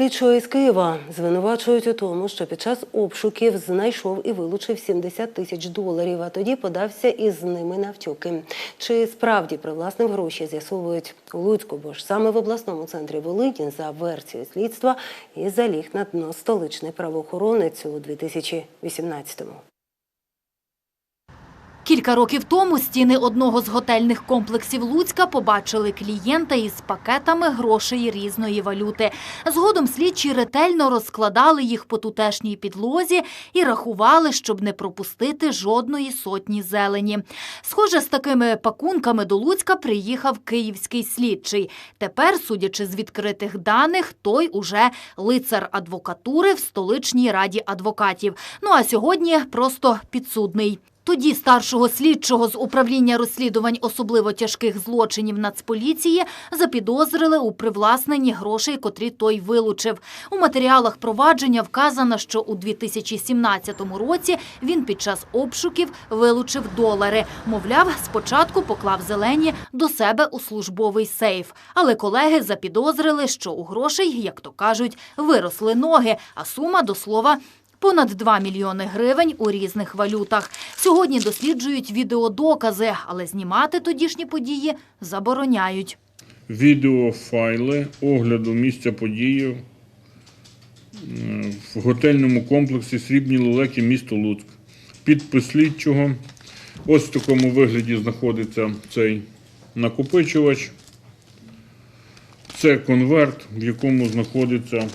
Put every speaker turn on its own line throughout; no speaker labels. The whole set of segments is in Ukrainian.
Слідчого із Києва звинувачують у тому, що під час обшуків знайшов і вилучив 70 тисяч доларів, а тоді подався із ними навтюки. Чи справді привласнив гроші, з'ясовують у Луцьку, бо ж саме в обласному центрі Волині за версією слідства і заліг на дно столичний правоохоронець у 2018-му.
Кілька років тому стіни одного з готельних комплексів Луцька побачили клієнта із пакетами грошей різної валюти. Згодом слідчі ретельно розкладали їх по тутешній підлозі і рахували, щоб не пропустити жодної сотні зелені. Схоже, з такими пакунками до Луцька приїхав київський слідчий. Тепер, судячи з відкритих даних, той уже лицар адвокатури в столичній раді адвокатів. Ну а сьогодні просто підсудний. Тоді старшого слідчого з управління розслідувань особливо тяжких злочинів Нацполіції запідозрили у привласненні грошей, котрі той вилучив. У матеріалах провадження вказано, що у 2017 році він під час обшуків вилучив долари. Мовляв, спочатку поклав зелені до себе у службовий сейф. Але колеги запідозрили, що у грошей, як то кажуть, виросли ноги, а сума до слова Понад 2 мільйони гривень у різних валютах. Сьогодні досліджують відеодокази, але знімати тодішні події забороняють.
відеофайли огляду місця події в готельному комплексі Срібні лелеки, місто Луцьк. Підпис слідчого. Ось в такому вигляді знаходиться цей накопичувач. Це конверт, в якому знаходиться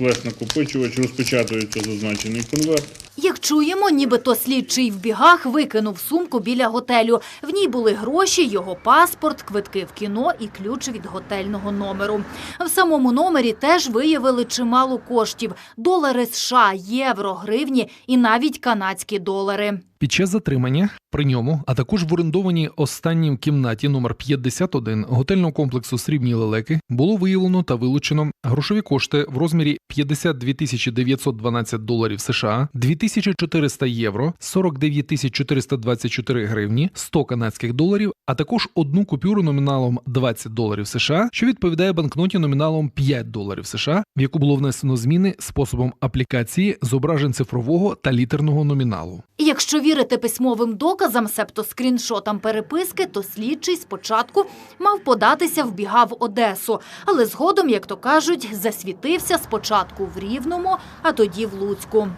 флеш-накопичувач, розпечатується зазначений конверт.
Як чуємо, нібито слідчий в бігах викинув сумку біля готелю. В ній були гроші, його паспорт, квитки в кіно і ключ від готельного номеру. В самому номері теж виявили чимало коштів: долари США, євро, гривні і навіть канадські долари.
Під час затримання при ньому, а також в орендованій останнім кімнаті номер 51 готельного комплексу Срібні лелеки було виявлено та вилучено грошові кошти в розмірі 52 тисячі 912 доларів США, 2400 євро, 49 тисяч 424 гривні, 100 канадських доларів, а також одну купюру номіналом 20 доларів США, що відповідає банкноті номіналом 5 доларів США, в яку було внесено зміни способом аплікації зображень цифрового та літерного номіналу.
Якщо вірити письмовим доказам, себто скріншотам переписки, то слідчий спочатку мав податися в біга в Одесу, але згодом, як то кажуть, засвітився спочатку в Рівному, а тоді в Луцьку.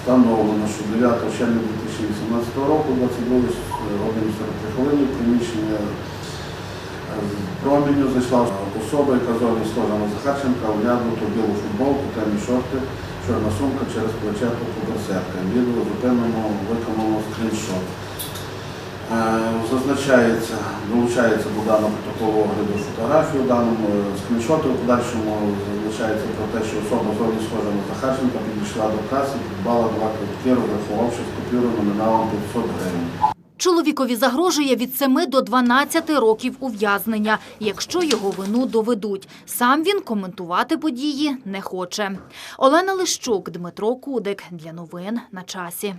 Встановлено, що 9 червня 2018 року, 22 години 43 хвилини, приміщення е, промінню зайшла особа, яка зовні схожа на Захарченка, одягнута в білу футболку, темні шорти, чорна сумка через плече по берсерка. Відео зупинено, виконано скріншот. Е, Зазначається, долучається до даного протоколу огляду фотографію, даному е, скріншоту в подальшому зазначається про те, що особа зовні схожа на Захарченка підійшла до каси, придбала два квитки, розрахувавши з купюру номіналом 500 гривень.
Чоловікові загрожує від 7 до 12 років ув'язнення, якщо його вину доведуть. Сам він коментувати події не хоче. Олена Лищук, Дмитро Кудик. Для новин на часі.